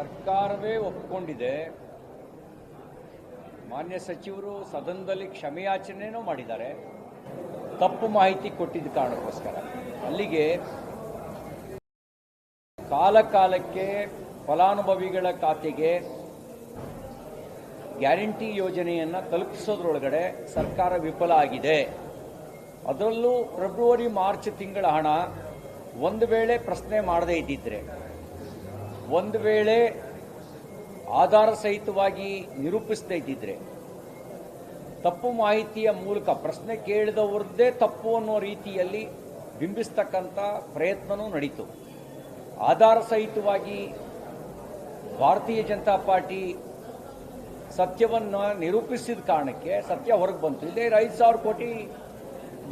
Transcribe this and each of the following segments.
ಸರ್ಕಾರವೇ ಒಪ್ಪಿಕೊಂಡಿದೆ ಮಾನ್ಯ ಸಚಿವರು ಸದನದಲ್ಲಿ ಕ್ಷಮೆಯಾಚನೆಯೂ ಮಾಡಿದ್ದಾರೆ. ತಪ್ಪು ಮಾಹಿತಿ ಕೊಟ್ಟಿದ್ದ ಕಾರಣಕ್ಕೋಸ್ಕರ. ಅಲ್ಲಿಗೆ ಕಾಲಕಾಲಕ್ಕೆ ಫಲಾನುಭವಿಗಳ ಖಾತೆಗೆ ಗ್ಯಾರಂಟಿ ಯೋಜನೆಯನ್ನು ತಲುಪಿಸೋದ್ರೊಳಗಡೆ ಸರ್ಕಾರ ವಿಫಲ ಆಗಿದೆ. ಅದರಲ್ಲೂ ಫೆಬ್ರವರಿ, ಮಾರ್ಚ್ ತಿಂಗಳ ಹಣ ಒಂದು ವೇಳೆ ಪ್ರಶ್ನೆ ಮಾಡದೇ ಇದ್ದಿದ್ರೆ ಒಂದು ವೇಳೆ ಆಧಾರ ಸಹಿತವಾಗಿ ನಿರೂಪಿಸದೇ ಇದ್ದಿದ್ರೆ ತಪ್ಪು ಮಾಹಿತಿಯ ಮೂಲಕ ಪ್ರಶ್ನೆ ಕೇಳಿದವ್ರದ್ದೇ ತಪ್ಪು ಅನ್ನೋ ರೀತಿಯಲ್ಲಿ ಬಿಂಬಿಸ್ತಕ್ಕಂಥ ಪ್ರಯತ್ನವೂ ನಡೀತು. ಆಧಾರ ಸಹಿತವಾಗಿ ಭಾರತೀಯ ಜನತಾ ಪಾರ್ಟಿ ಸತ್ಯವನ್ನು ನಿರೂಪಿಸಿದ ಕಾರಣಕ್ಕೆ ಸತ್ಯ ಹೊರಗೆ ಬಂತು. ಇಲ್ಲೇ ಐದು ಸಾವಿರ ಕೋಟಿ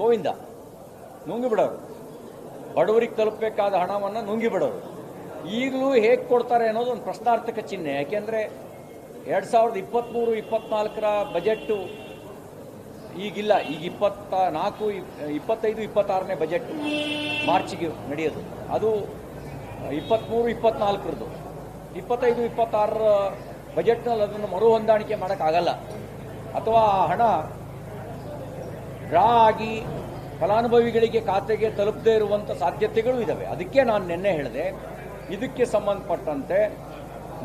ಗೋವಿಂದ ನುಂಗಿಬಿಡೋರು. ಬಡವರಿಗೆ ತಲುಪಬೇಕಾದ ಹಣವನ್ನು ನುಂಗಿ ಬಿಡೋರು ಈಗಲೂ ಹೇಗೆ ಕೊಡ್ತಾರೆ ಅನ್ನೋದು ಒಂದು ಪ್ರಶ್ನಾರ್ಥಕ ಚಿಹ್ನೆ. ಯಾಕೆಂದರೆ ಎರಡು ಸಾವಿರದ ಇಪ್ಪತ್ತ್ಮೂರು ಇಪ್ಪತ್ನಾಲ್ಕರ ಬಜೆಟ್ಟು ಈಗಿಲ್ಲ. ಈಗ ಇಪ್ಪತ್ತ ನಾಲ್ಕು, ಇಪ್ಪತ್ತೈದು, ಇಪ್ಪತ್ತಾರನೇ ಬಜೆಟ್ ಮಾರ್ಚಿಗೆ ನಡೆಯೋದು. ಅದು ಇಪ್ಪತ್ತ್ಮೂರು ಇಪ್ಪತ್ನಾಲ್ಕರದ್ದು. ಇಪ್ಪತ್ತೈದು, ಇಪ್ಪತ್ತಾರರ ಬಜೆಟ್ನಲ್ಲಿ ಅದನ್ನು ಮರು ಹೊಂದಾಣಿಕೆ ಮಾಡೋಕ್ಕಾಗಲ್ಲ. ಅಥವಾ ಆ ಹಣ ಡ್ರಾ ಆಗಿ ಫಲಾನುಭವಿಗಳಿಗೆ ಖಾತೆಗೆ ತಲುಪದೇ ಇರುವಂಥ ಸಾಧ್ಯತೆಗಳು ಇದ್ದಾವೆ ಅದಕ್ಕೆ ನಾನು ನಿನ್ನೆ ಹೇಳಿದೆ ಇದಕ್ಕೆ ಸಂಬಂಧಪಟ್ಟಂತೆ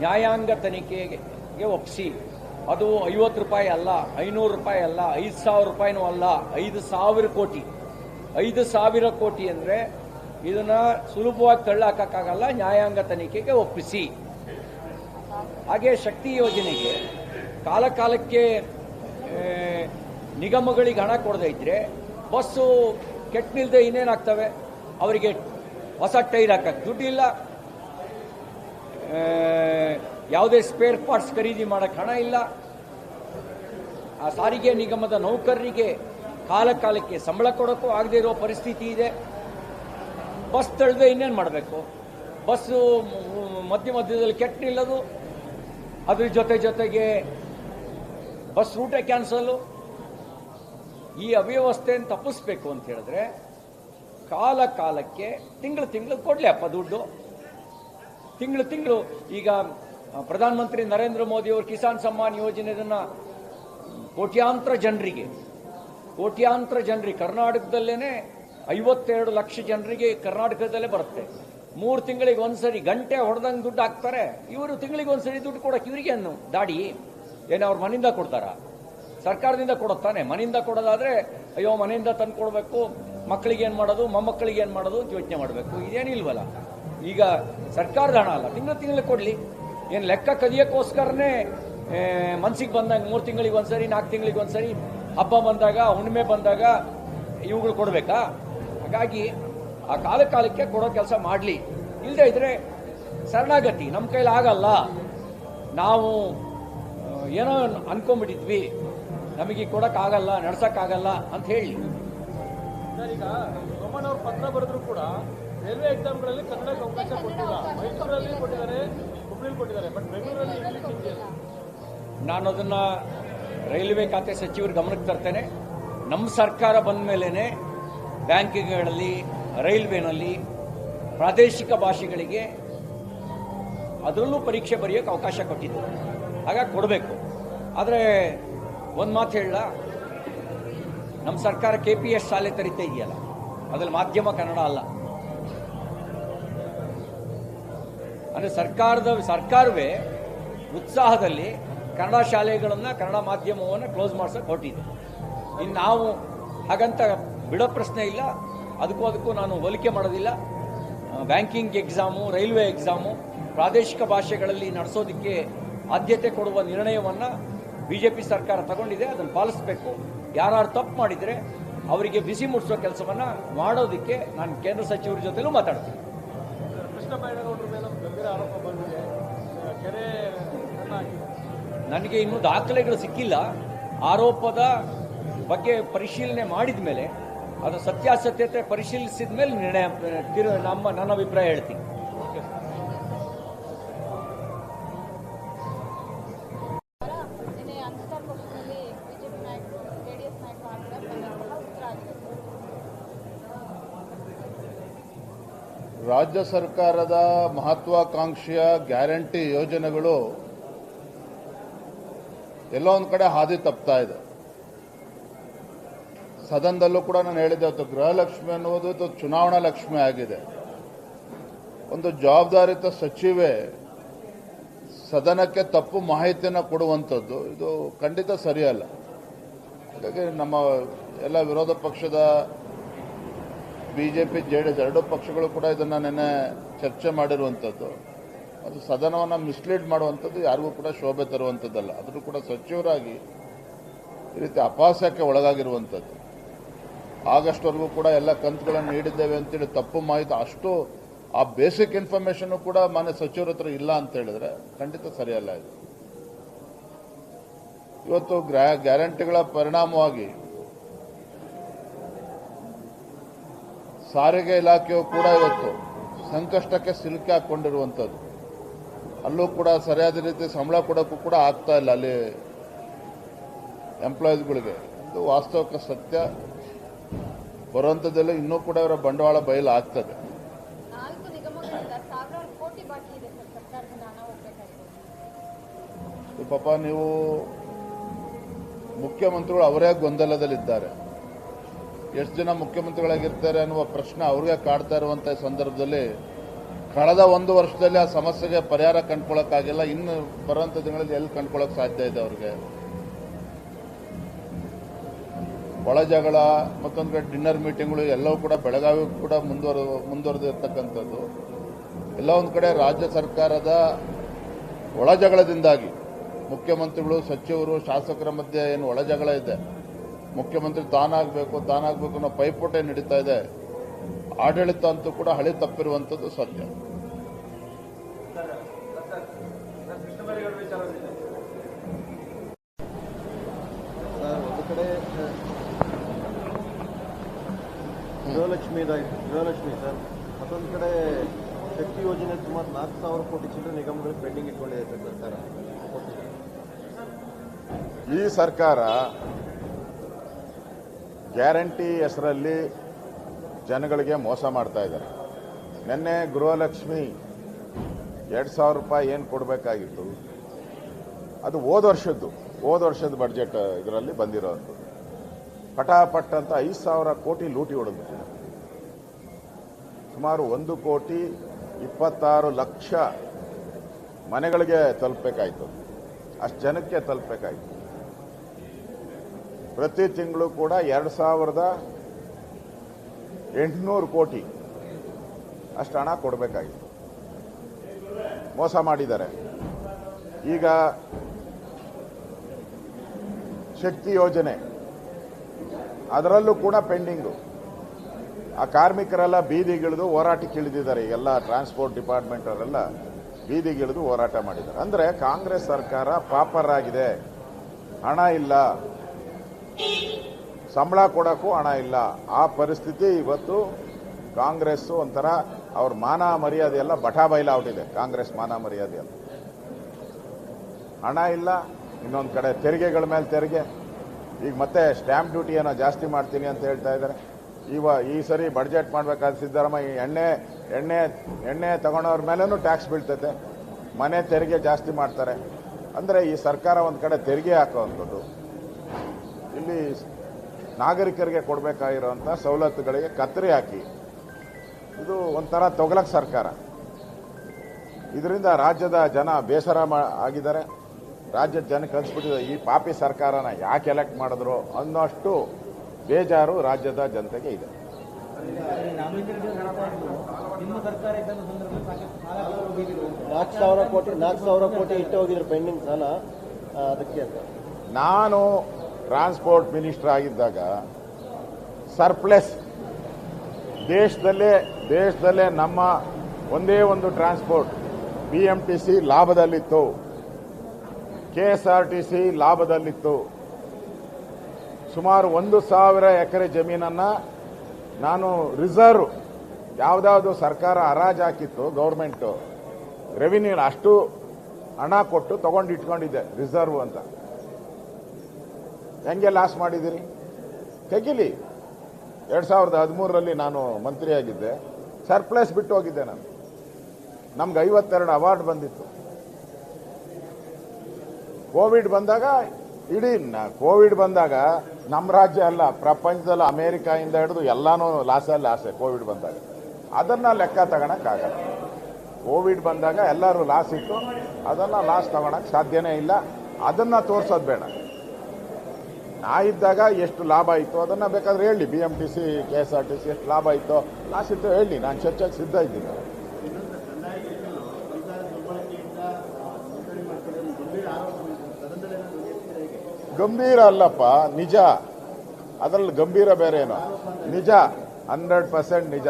ನ್ಯಾಯಾಂಗ ತನಿಖೆಗೆ ಒಪ್ಪಿಸಿ ಅದು ಐವತ್ತು ರೂಪಾಯಿ ಅಲ್ಲ, ಐನೂರು ರೂಪಾಯಿ ಅಲ್ಲ, ಐದು ಸಾವಿರ ರೂಪಾಯಿನೂ ಅಲ್ಲ, ಐದು ಸಾವಿರ ಕೋಟಿ. ಐದು ಸಾವಿರ ಕೋಟಿ ಅಂದರೆ ಇದನ್ನ ಸುಲಭವಾಗಿ ತಳ್ಳಾಕಕ್ಕಾಗಲ್ಲ, ನ್ಯಾಯಾಂಗ ತನಿಖೆಗೆ ಒಪ್ಪಿಸಿ. ಹಾಗೆ ಶಕ್ತಿ ಯೋಜನೆಗೆ ಕಾಲಕಾಲಕ್ಕೆ ನಿಗಮಗಳಿಗೆ ಹಣ ಕೊಡದೇ ಇದ್ರೆ ಬಸ್ಸು ಕೆಟ್ಟ ನಿಲ್ದೆ ಇನ್ನೇನಾಗ್ತವೆ? ಅವರಿಗೆ ಹೊಸ ಟೈರ್ ಹಾಕಕ್ಕೆ ದುಡ್ಡಿಲ್ಲ. ಯಾವುದೇ ಸ್ಪೇರ್ ಪಾರ್ಟ್ಸ್ ಖರೀದಿ ಮಾಡಕ್ಕೆ ಹಣ ಇಲ್ಲ. ಆ ಸಾರಿಗೆ ನಿಗಮದ ನೌಕರರಿಗೆ ಕಾಲ ಕಾಲಕ್ಕೆ ಸಂಬಳ ಕೊಡೋಕ್ಕೂ ಆಗದೇ ಇರೋ ಪರಿಸ್ಥಿತಿ ಇದೆ. ಬಸ್ ತಳ್ದೆ ಇನ್ನೇನು ಮಾಡಬೇಕು? ಬಸ್ಸು ಮಧ್ಯ ಮಧ್ಯದಲ್ಲಿ ಕೆಟ್ಟ ನಿಲ್ಲೋದು. ಅದ್ರ ಜೊತೆ ಜೊತೆಗೆ ಬಸ್ ರೂಟೇ ಕ್ಯಾನ್ಸಲು ಈ ಅವ್ಯವಸ್ಥೆಯನ್ನು ತಪ್ಪಿಸ್ಬೇಕು ಅಂತ ಹೇಳಿದ್ರೆ ಕಾಲ ಕಾಲಕ್ಕೆ ತಿಂಗಳು ತಿಂಗಳು ಕೊಡಲಿ ಅಪ್ಪ ದುಡ್ಡು. ತಿಂಗಳು ತಿಂಗಳು ಈಗ ಪ್ರಧಾನಮಂತ್ರಿ ನರೇಂದ್ರ ಮೋದಿ ಅವರು ಕಿಸಾನ್ ಸಮ್ಮಾನ್ ಯೋಜನೆಯನ್ನ ಕೋಟ್ಯಾಂತರ ಜನರಿಗೆ ಕೋಟ್ಯಾಂತರ ಜನರಿಗೆ ಕರ್ನಾಟಕದಲ್ಲೇ ಐವತ್ತೆರಡು ಲಕ್ಷ ಜನರಿಗೆ ಕರ್ನಾಟಕದಲ್ಲೇ ಬರುತ್ತೆ. ಮೂರು ತಿಂಗಳಿಗೆ ಒಂದ್ಸರಿ ಗಂಟೆ ಹೊಡೆದಂಗೆ ದುಡ್ಡು ಹಾಕ್ತಾರೆ. ಇವರು ತಿಂಗಳಿಗೆ ಒಂದ್ಸರಿ ದುಡ್ಡು ಕೊಡಕ್ಕೆ ಇವರಿಗೆ ದಾಡಿ? ಏನು ಅವ್ರ ಮನೆಯಿಂದ ಕೊಡ್ತಾರ? ಸರ್ಕಾರದಿಂದ ಕೊಡುತ್ತಾನೆ ಮನೆಯಿಂದ ಕೊಡೋದಾದ್ರೆ, ಅಯ್ಯೋ ಮನೆಯಿಂದ ತಂದು ಕೊಡಬೇಕು ಮಕ್ಕಳಿಗೆ ಏನು ಮಾಡೋದು, ಮೊಮ್ಮಕ್ಕಳಿಗೆ ಏನು ಮಾಡೋದು ಅಂತ ಯೋಚನೆ ಮಾಡಬೇಕು. ಇದೇನಿಲ್ವಲ್ಲ? ಈಗ ಸರ್ಕಾರದ ಹಣ ಅಲ್ಲ, ತಿಂಗಳು ತಿಂಗಳು ಕೊಡಲಿ. ಏನು ಲೆಕ್ಕ ಕದಿಯೋಕ್ಕೋಸ್ಕರನೇ ಮನ್ಸಿಗೆ ಬಂದಾಗ ಮೂರು ತಿಂಗಳಿಗೆ ಒಂದ್ಸರಿ, ನಾಲ್ಕು ತಿಂಗಳಿಗೆ ಒಂದ್ಸರಿ ಹಬ್ಬ ಬಂದಾಗ, ಹುಣ್ಣಿಮೆ ಬಂದಾಗ ಇವುಗಳು ಕೊಡಬೇಕಾ? ಹಾಗಾಗಿ ಆ ಕಾಲ ಕಾಲಕ್ಕೆ ಕೊಡೋ ಕೆಲಸ ಮಾಡಲಿ. ಇಲ್ಲದೆ ಇದ್ರೆ ಶರಣಾಗತಿ ನಮ್ಮ ಕೈಲಿ ಆಗಲ್ಲ. ನಾವು ಏನೋ ಅನ್ಕೊಂಡ್ಬಿಟ್ಟಿದ್ವಿ. ನಮಗೆ ಕೊಡೋಕ್ಕಾಗಲ್ಲ ನಡ್ಸೋಕ್ಕಾಗಲ್ಲ ಅಂತ ಹೇಳಿ. ಸರ್, ಈಗ ಸೋಮಣ್ಣವ್ರು ಪತ್ರ ಬರೆದ್ರು ಕೂಡ ರೈಲ್ವೆ ಎಕ್ಸಾಮ್ಗಳಲ್ಲಿ ಕನ್ನಡಕ್ಕೆ ಅವಕಾಶ ಕೊಟ್ಟಿಲ್ಲ. ಮೈಸೂರಲ್ಲಿ ಕೊಟ್ಟಿದ್ದಾರೆ, ಹುಬ್ಳಿಲಿ ಕೊಟ್ಟಿದ್ದಾರೆ ಬಟ್ ಬೆಂಗಳೂರಲ್ಲಿ ನಾನು ಅದನ್ನು ರೈಲ್ವೆ ಖಾತೆ ಸಚಿವರ ಗಮನಕ್ಕೆ ತರ್ತೇನೆ. ನಮ್ಮ ಸರ್ಕಾರ ಬಂದ ಮೇಲೇ ಬ್ಯಾಂಕಿಗಳಲ್ಲಿ, ರೈಲ್ವೆನಲ್ಲಿ ಪ್ರಾದೇಶಿಕ ಭಾಷೆಗಳಿಗೆ ಅದರಲ್ಲೂ ಪರೀಕ್ಷೆ ಬರೆಯೋಕೆ ಅವಕಾಶ ಕೊಟ್ಟಿದ್ದು. ಹಾಗಾಗಿ ಕೊಡಬೇಕು. ಆದರೆ ಒಂದು ಮಾತು ಹೇಳ, ನಮ್ಮ ಸರ್ಕಾರ ಕೆ ಪಿ ಎಸ್ ಶಾಲೆ ತರಿತಾ ಇದೆಯಲ್ಲ, ಅದ್ರಲ್ಲಿ ಮಾಧ್ಯಮ ಕನ್ನಡ ಅಲ್ಲ. ಅಂದರೆ ಸರ್ಕಾರದ, ಸರ್ಕಾರವೇ ಉತ್ಸಾಹದಲ್ಲಿ ಕನ್ನಡ ಶಾಲೆಗಳನ್ನು, ಕನ್ನಡ ಮಾಧ್ಯಮವನ್ನು ಕ್ಲೋಸ್ ಮಾಡಿಸೋಕೆ ಹೊರಟಿದೆ. ಇನ್ನು ನಾವು ಹಾಗಂತ ಬಿಡೋ ಪ್ರಶ್ನೆ ಇಲ್ಲ. ಅದಕ್ಕೂ ಅದಕ್ಕೂ ನಾನು ಹೋಲಿಕೆ ಮಾಡೋದಿಲ್ಲ. ಬ್ಯಾಂಕಿಂಗ್ ಎಕ್ಸಾಮು ರೈಲ್ವೆ ಎಕ್ಸಾಮು ಪ್ರಾದೇಶಿಕ ಭಾಷೆಗಳಲ್ಲಿ ನಡೆಸೋದಕ್ಕೆ ಆದ್ಯತೆ ಕೊಡುವ ನಿರ್ಣಯವನ್ನು ಬಿ ಜೆ ಪಿ ಸರ್ಕಾರ ತಗೊಂಡಿದೆ. ಅದನ್ನು ಪಾಲಿಸಬೇಕು. ಯಾರು ತಪ್ಪು ಮಾಡಿದರೆ ಅವರಿಗೆ ಬಿಸಿ ಮುಟ್ಟಿಸೋ ಕೆಲಸವನ್ನು ಮಾಡೋದಕ್ಕೆ ನಾನು ಕೇಂದ್ರ ಸಚಿವರ ಜೊತೆಲೂ ಮಾತಾಡ್ತೀನಿ ಸರ್, ಕೃಷ್ಣ ಬೈರೇಗೌಡರ ಮೇಲೆ ಒಂದು ಗಂಭೀರ ಆರೋಪ ಬಂದಿದೆ ಆ, ಕೆರೆ ಹಣ ಹಾಕಿದ್ದಾರೆ ನನಗೆ ಇನ್ನೂ ದಾಖಲೆಗಳು ಸಿಕ್ಕಿಲ್ಲ. ಆರೋಪದ ಬಗ್ಗೆ ಪರಿಶೀಲನೆ ಮಾಡಿದ ಮೇಲೆ, ಅದು ಸತ್ಯಾಸತ್ಯತೆ ಪರಿಶೀಲಿಸಿದ ಮೇಲೆ ನಿರ್ಣಯ ನಮ್ಮ, ನನ್ನ ಅಭಿಪ್ರಾಯ ಹೇಳ್ತೀನಿ. ರಾಜ್ಯ ಸರ್ಕಾರದ ಮಹತ್ವಾಕಾಂಕ್ಷೆಯ ಗ್ಯಾರಂಟಿ ಯೋಜನೆಗಳು ಎಲ್ಲೋ ಒಂದು ಕಡೆ ಹಾದಿ ತಪ್ತಾ ಇದೆ. ಸದನದಲ್ಲೂ ಕೂಡ ನಾನು ಹೇಳಿದ್ದೆ ಅದು ಗೃಹಲಕ್ಷ್ಮಿ ಅನ್ನುವುದು ಇದು ಚುನಾವಣಾ ಲಕ್ಷ್ಮಿ ಆಗಿದೆ. ಒಂದು ಜವಾಬ್ದಾರಿತ ಸಚಿವೆ ಸದನಕ್ಕೆ ತಪ್ಪು ಮಾಹಿತಿಯನ್ನು ಕೊಡುವಂಥದ್ದು, ಇದು ಖಂಡಿತ ಸರಿಯಲ್ಲ. ಹಾಗಾಗಿ ನಮ್ಮ ಎಲ್ಲ ವಿರೋಧ ಪಕ್ಷದ ಬಿಜೆಪಿ ಜೆ ಡಿ ಎಸ್ ಎರಡೂ ಪಕ್ಷಗಳು ಕೂಡ ಇದನ್ನು ನಿನ್ನೆ ಚರ್ಚೆ ಮಾಡಿರುವಂಥದ್ದು ಅದು ಸದನವನ್ನು ಮಿಸ್ಲೀಡ್ ಮಾಡುವಂಥದ್ದು ಯಾರಿಗೂ ಕೂಡ ಶೋಭೆ ತರುವಂಥದ್ದಲ್ಲ ಆದರೂ ಕೂಡ ಸಚಿವರಾಗಿ ಈ ರೀತಿ ಅಪಹಾಸ್ಯಕ್ಕೆ ಒಳಗಾಗಿರುವಂಥದ್ದು ಆಗಸ್ಟ್ವರೆಗೂ ಕೂಡ ಎಲ್ಲ ಕಂತುಗಳನ್ನು ನೀಡಿದ್ದೇವೆ ಅಂತೇಳಿ ತಪ್ಪು ಮಾಹಿತಿ, ಅಷ್ಟು ಆ ಬೇಸಿಕ್ ಇನ್ಫಾರ್ಮೇಷನ್ ಕೂಡ ಮಾನ್ಯ ಸಚಿವರ ಹತ್ರ ಇಲ್ಲ ಅಂತ ಹೇಳಿದ್ರೆ ಖಂಡಿತ ಸರಿಯಲ್ಲ ಇದು. ಇವತ್ತು ಗ್ರಾ- ಗ್ಯಾರಂಟಿಗಳ ಪರಿಣಾಮವಾಗಿ ಸಾರಿಗೆ ಇಲಾಖೆಯು ಕೂಡ ಇವತ್ತು ಸಂಕಷ್ಟಕ್ಕೆ ಸಿಲುಕಿ ಹಾಕ್ಕೊಂಡಿರುವಂಥದ್ದು ಅಲ್ಲೂ ಕೂಡ ಸರಿಯಾದ ರೀತಿ ಸಂಬಳ ಕೊಡೋಕ್ಕೂ ಕೂಡ ಆಗ್ತಾ ಇಲ್ಲ ಅಲ್ಲಿ ಎಂಪ್ಲಾಯೀಸ್ಗಳಿಗೆ. ಇದು ವಾಸ್ತವಿಕ ಸತ್ಯ. ಬರುವಂಥದ್ದೆಲ್ಲ ಇನ್ನೂ ಕೂಡ ಇವರ ಬಂಡವಾಳ ಬಯಲು ಆಗ್ತದೆ. ಪಾಪ ನೀವು ಮುಖ್ಯಮಂತ್ರಿಗಳು ಅವರೇ ಗೊಂದಲದಲ್ಲಿದ್ದಾರೆ. ಎಷ್ಟು ಜನ ಮುಖ್ಯಮಂತ್ರಿಗಳಾಗಿರ್ತಾರೆ ಅನ್ನುವ ಪ್ರಶ್ನೆ ಅವ್ರಿಗೆ ಕಾಡ್ತಾ ಇರುವಂಥ ಸಂದರ್ಭದಲ್ಲಿ ಕಳೆದ ಒಂದು ವರ್ಷದಲ್ಲಿ ಆ ಸಮಸ್ಯೆಗೆ ಪರಿಹಾರ ಕಂಡ್ಕೊಳ್ಳೋಕ್ಕಾಗಿಲ್ಲ. ಇನ್ನು ಬರುವಂತ ದಿನಗಳಲ್ಲಿ ಎಲ್ಲಿ ಕಂಡ್ಕೊಳ್ಳೋಕೆ ಸಾಧ್ಯ ಇದೆ ಅವ್ರಿಗೆ? ಒಳ ಜಗಳ, ಮತ್ತೊಂದು ಕಡೆ ಡಿನ್ನರ್ ಮೀಟಿಂಗ್ಗಳು ಎಲ್ಲವೂ ಕೂಡ ಬೆಳಗಾವಿ ಕೂಡ ಮುಂದುವರ, ಮುಂದುವರೆದಿರ್ತಕ್ಕಂಥದ್ದು. ಎಲ್ಲ ಒಂದು ಕಡೆ ರಾಜ್ಯ ಸರ್ಕಾರದ ಒಳ ಜಗಳದಿಂದಾಗಿ ಮುಖ್ಯಮಂತ್ರಿಗಳು, ಸಚಿವರು, ಶಾಸಕರ ಮಧ್ಯೆ ಏನು ಒಳ ಜಗಳ ಇದೆ. ಮುಖ್ಯಮಂತ್ರಿ ತಾನಾಗಬೇಕು ತಾನಾಗಬೇಕು ಅನ್ನೋ ಪೈಪೋಟೆ ನಡೀತಾ ಇದೆ. ಆಡಳಿತ ಅಂತೂ ಕೂಡ ಹಳೆ ತಪ್ಪಿರುವಂಥದ್ದು ಸತ್ಯ. ಗೃಹಲಕ್ಷ್ಮಿ ಗೃಹಲಕ್ಷ್ಮಿ ಸರ್. ಮತ್ತೊಂದು ಕಡೆ ಶಕ್ತಿ ಯೋಜನೆ ಸುಮಾರು ನಾಲ್ಕು ಸಾವಿರ ಕೋಟಿ ಚಿಲ್ಲರೆ ನಿಗಮಗಳು ಪೆಂಡಿಂಗ್ ಇಟ್ಕೊಂಡಿದೆ ಸರ್ ಸರ್ಕಾರ. ಈ ಸರ್ಕಾರ ಗ್ಯಾರಂಟಿ ಹೆಸರಲ್ಲಿ ಜನಗಳಿಗೆ ಮೋಸ ಮಾಡ್ತಾ ಇದ್ದಾರೆ. ನಿನ್ನೆ ಗೃಹಲಕ್ಷ್ಮಿ ಎರಡು ಸಾವಿರ ರೂಪಾಯಿ ಏನು ಕೊಡಬೇಕಾಗಿತ್ತು? ಅದು ಹೋದ ವರ್ಷದ್ದು, ಹೋದ ವರ್ಷದ ಬಡ್ಜೆಟ್ ಇದರಲ್ಲಿ ಬಂದಿರೋದು ಪಟಾಪಟ್ ಅಂತ ಐದು ಸಾವಿರ ಕೋಟಿ ಲೂಟಿ ಹೊಡೆದ್ಬಿಟ್ಟಿದೆ. ಸುಮಾರು ಒಂದು ಕೋಟಿ ಇಪ್ಪತ್ತಾರು ಲಕ್ಷ ಮನೆಗಳಿಗೆ ತಲುಪಬೇಕಾಯ್ತು. ಅಷ್ಟು ಜನಕ್ಕೆ ತಲುಪಬೇಕಾಯ್ತು. ಪ್ರತಿ ತಿಂಗಳು ಕೂಡ ಎರಡು ಸಾವಿರದ ಎಂಟುನೂರು ಕೋಟಿ ಅಷ್ಟು ಹಣ ಕೊಡಬೇಕಾಗಿತ್ತು ಮೋಸ ಮಾಡಿದ್ದಾರೆ. ಈಗ ಶಕ್ತಿ ಯೋಜನೆ, ಅದರಲ್ಲೂ ಕೂಡ ಪೆಂಡಿಂಗು. ಆ ಕಾರ್ಮಿಕರೆಲ್ಲ ಬೀದಿಗಿಳಿದು ಹೋರಾಟಕ್ಕೆ ಇಳಿದಿದ್ದಾರೆ. ಈಗೆಲ್ಲ ಟ್ರಾನ್ಸ್ಪೋರ್ಟ್ ಡಿಪಾರ್ಟ್ಮೆಂಟ್ ಅವರೆಲ್ಲ ಬೀದಿಗಿಳಿದು ಹೋರಾಟ ಮಾಡಿದ್ದಾರೆ. ಅಂದರೆ ಕಾಂಗ್ರೆಸ್ ಸರ್ಕಾರ ಪಾಪರ್ ಆಗಿದೆ. ಹಣ ಇಲ್ಲ. ಸಂಬಳ ಕೊಡೋಕ್ಕೂ ಹಣ ಇಲ್ಲ. ಆ ಪರಿಸ್ಥಿತಿ ಇವತ್ತು ಕಾಂಗ್ರೆಸ್ ಒಂಥರ ಅವ್ರ ಮಾನ ಮರ್ಯಾದೆ ಎಲ್ಲ ಬಟಾಬೈಲ ಬಯಲಾಗ್ಬಿಟ್ಟಿದೆ ಕಾಂಗ್ರೆಸ್ ಮಾನ ಮರ್ಯಾದೆ ಎಲ್ಲ. ಹಣ ಇಲ್ಲ, ಇನ್ನೊಂದು ಕಡೆ ತೆರಿಗೆಗಳ ಮೇಲೆ ತೆರಿಗೆ. ಈಗ ಮತ್ತೆ ಸ್ಟ್ಯಾಂಪ್ ಡ್ಯೂಟಿ ಏನೋ ಜಾಸ್ತಿ ಮಾಡ್ತೀನಿ ಅಂತ ಹೇಳ್ತಾ ಇದ್ದಾರೆ. ಇವ ಈ ಸರಿ ಬಡ್ಜೆಟ್ ಮಾಡಬೇಕಾದ ಸಿದ್ದರಾಮಯ್ಯ ಎಣ್ಣೆ ಎಣ್ಣೆ ಎಣ್ಣೆ ತಗೊಳೋರ ಮೇಲೂ ಟ್ಯಾಕ್ಸ್ ಬೀಳ್ತೈತೆ. ಮನೆ ತೆರಿಗೆ ಜಾಸ್ತಿ ಮಾಡ್ತಾರೆ. ಅಂದರೆ ಈ ಸರ್ಕಾರ ಒಂದು ಕಡೆ ತೆರಿಗೆ ಹಾಕುವಂಥದ್ದು ಇಲ್ಲಿ ನಾಗರಿಕರಿಗೆ ಕೊಡಬೇಕಾಗಿರುವಂಥ ಸವಲತ್ತುಗಳಿಗೆ ಕತ್ತರಿ ಹಾಕಿ. ಇದು ಒಂಥರ ತೊಗಲಕ್ ಸರ್ಕಾರ. ಇದರಿಂದ ರಾಜ್ಯದ ಜನ ಬೇಸರ ಆಗಿದ್ದಾರೆ. ರಾಜ್ಯದ ಜನಕ್ಕೆ ಕಳಿಸ್ಬಿಟ್ಟಿದೆ ಈ ಪಾಪಿ ಸರ್ಕಾರನ ಯಾಕೆ ಎಲೆಕ್ಟ್ ಮಾಡಿದ್ರು ಅನ್ನೋಷ್ಟು ಬೇಜಾರು ರಾಜ್ಯದ ಜನತೆಗೆ ಇದೆ. ನಾಲ್ಕು ಸಾವಿರ ಕೋಟಿ ನಾಲ್ಕು ಸಾವಿರ ಕೋಟಿ ಇಟ್ಟು ಹೋಗಿದ್ರು ಪೆಂಡಿಂಗ್ ಸಾಲ ಅದಕ್ಕೆ ನಾನು ಟ್ರಾನ್ಸ್ಪೋರ್ಟ್ ಮಿನಿಸ್ಟರ್ ಆಗಿದ್ದಾಗ, ಸರ್ಪ್ಲೆಸ್. ದೇಶದಲ್ಲೇ ದೇಶದಲ್ಲೇ ನಮ್ಮ ಒಂದೇ ಒಂದು transport B M T C ಲಾಭದಲ್ಲಿತ್ತು. K ಲಾಭದಲ್ಲಿತ್ತು. ಸುಮಾರು ಒಂದು ಸಾವಿರ ಎಕರೆ ಜಮೀನನ್ನ ನಾನು ರಿಸರ್ವ್ ಯಾವುದಾದ್ರು ಸರ್ಕಾರ ಹರಾಜು ಹಾಕಿತ್ತು ಗೌರ್ಮೆಂಟು, ರೆವಿನ್ಯೂ ಅಷ್ಟು ಹಣ ಕೊಟ್ಟು ತಗೊಂಡು ಇಟ್ಕೊಂಡಿದ್ದೆ ರಿಸರ್ವ್ ಅಂತ. ಹೆಂಗೆ ಲಾಸ್ ಮಾಡಿದ್ದೀರಿ? ತೆಗಿಲಿ. ಎರಡು ಸಾವಿರದ ಹದಿಮೂರರಲ್ಲಿ ನಾನು ಮಂತ್ರಿಯಾಗಿದ್ದೆ. ಸರ್ಪ್ಲೈಸ್ ಬಿಟ್ಟು ಹೋಗಿದ್ದೆ ನಾನು. ನಮ್ಗೆ ಐವತ್ತೆರಡು ಅವಾರ್ಡ್ ಬಂದಿತ್ತು. ಕೋವಿಡ್ ಬಂದಾಗ, ಇಡೀ ಕೋವಿಡ್ ಬಂದಾಗ ನಮ್ಮ ರಾಜ್ಯ ಅಲ್ಲ, ಪ್ರಪಂಚದಲ್ಲಿ ಅಮೇರಿಕಾಯಿಂದ ಹಿಡಿದು ಎಲ್ಲಾನು ಲಾಸಲ್ಲಿ ಆಸೆ ಕೋವಿಡ್ ಬಂದಾಗ. ಅದನ್ನ ಲೆಕ್ಕ ತಗೊಳಕ್ಕಾಗಲ್ಲ ಕೋವಿಡ್ ಬಂದಾಗ ಎಲ್ಲರೂ ಲಾಸ್ ಇತ್ತು. ಅದನ್ನ ಲಾಸ್ ತಗೋಣಕ್ಕೆ ಸಾಧ್ಯನೇ ಇಲ್ಲ. ಅದನ್ನ ತೋರಿಸೋದು ಬೇಡ. ನಾ ಇದ್ದಾಗ ಎಷ್ಟು ಲಾಭ ಇತ್ತು? ಅದನ್ನು ಬೇಕಾದ್ರೆ ಹೇಳಿ. B M T C K S R T C ಎಷ್ಟು ಲಾಭ ಇತ್ತು? ಲಾಸ್ ಇತ್ತು ಹೇಳಿ. ನಾನು ಚರ್ಚೆಗೆ ಸಿದ್ಧ ಇದ್ದೀನಿ. ಗಂಭೀರ ಅಲ್ಲಪ್ಪ ನಿಜ. ಅದರಲ್ಲಿ ಗಂಭೀರ ಬೇರೆ ಏನು. ನಿಜ. ಹಂಡ್ರೆಡ್ ಪರ್ಸೆಂಟ್ ನಿಜ.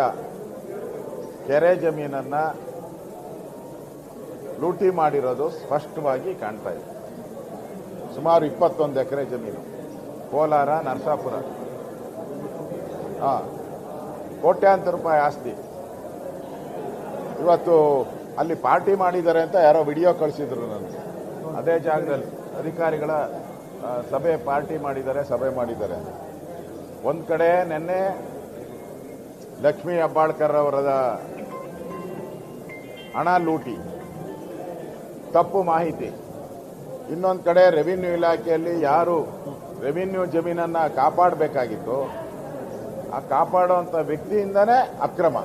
ಕೆರೆ ಜಮೀನನ್ನ ಲೂಟಿ ಮಾಡಿರೋದು ಸ್ಪಷ್ಟವಾಗಿ ಕಾಣ್ತಾ ಇದೆ. ಸುಮಾರು ಇಪ್ಪತ್ತೊಂದು ಎಕರೆ ಜಮೀನು. ಕೋಲಾರ, ನರಸಾಪುರ. ಹಾಂ, ಕೋಟ್ಯಾಂತರ ರೂಪಾಯಿ ಆಸ್ತಿ. ಇವತ್ತು ಅಲ್ಲಿ ಪಾರ್ಟಿ ಮಾಡಿದ್ದಾರೆ ಅಂತ ಯಾರೋ ವಿಡಿಯೋ ಕಳಿಸಿದ್ರು ನನಗೆ. ಅದೇ ಜಾಗದಲ್ಲಿ ಅಧಿಕಾರಿಗಳ ಸಭೆ ಪಾರ್ಟಿ ಮಾಡಿದ್ದಾರೆ, ಸಭೆ ಮಾಡಿದ್ದಾರೆ ಒಂದು ಕಡೆ ನಿನ್ನೆ ಲಕ್ಷ್ಮೀ ಅಬ್ಬಾಳ್ಕರ್ ಅವರದ ಹಣ ಲೂಟಿ. ತಪ್ಪು ಮಾಹಿತಿ. ಇನ್ನೊಂದು ಕಡೆ ರೆವಿನ್ಯೂ ಇಲಾಖೆಯಲ್ಲಿ ಯಾರು ರೆವಿನ್ಯೂ ಜಮೀನನ್ನ ಕಾಪಾಡಬೇಕಾಗಿತ್ತು. ಆ ಕಾಪಾಡುವಂತ ವ್ಯಕ್ತಿಯಿಂದನೇ ಅಕ್ರಮ.